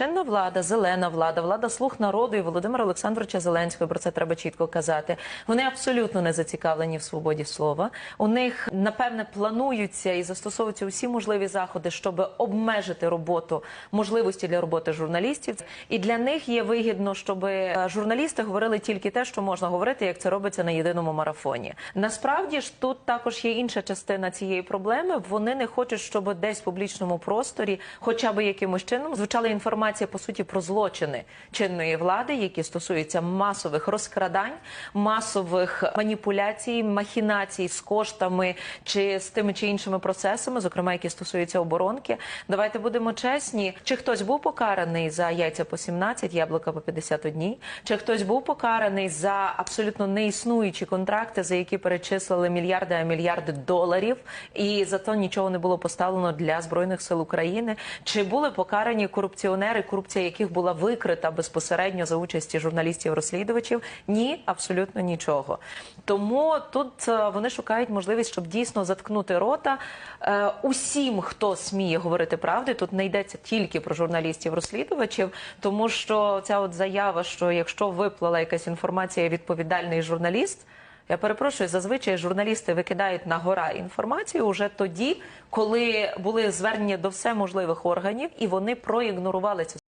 чинна влада, зелена влада, влада слуг народу і Володимира Олександровича Зеленського. Про це треба чітко казати. Вони абсолютно не зацікавлені в свободі слова. У них напевне плануються і застосовуються усі можливі заходи, щоб обмежити роботу можливості для роботи журналістів. І для них є вигідно, щоб е, журналісти говорили тільки те, що можна говорити, як це робиться на єдиному марафоні. Насправді ж тут також є інша частина цієї проблеми. Вони не хочуть, щоб десь в публічному просторі, хоча б якимось чином, звучала інформація по суті про злочини чинної влади, які стосуються масових розкрадань, масових маніпуляцій, махінацій з коштами чи з тими чи іншими процесами, зокрема які стосуються оборонки. Давайте будемо чесні. Чи хтось був покараний за яйця по 17, яблука по 51? Чи хтось був покараний за абсолютно неіснуючі контракти, за які перечислили мільярди а мільярди доларів, і за то нічого не було поставлено для збройних сил України? Чи були покарані корупціонери, корупція яких була викрита безпосередньо за участі журналістів-розслідувачів? Ні, абсолютно нічого. Тому тут е, вони шукають можливість, щоб дійсно заткнути рота е, усім, хто сміє говорити правди. Тут не йдеться тільки про журналістів-розслідувачів, тому що ця от заява, що якщо виплила якась інформація, відповідальний журналіст. Я перепрошую, зазвичай журналісти викидають на гора інформацію уже тоді, коли були звернення до всеможливих органів, і вони проігнорували цю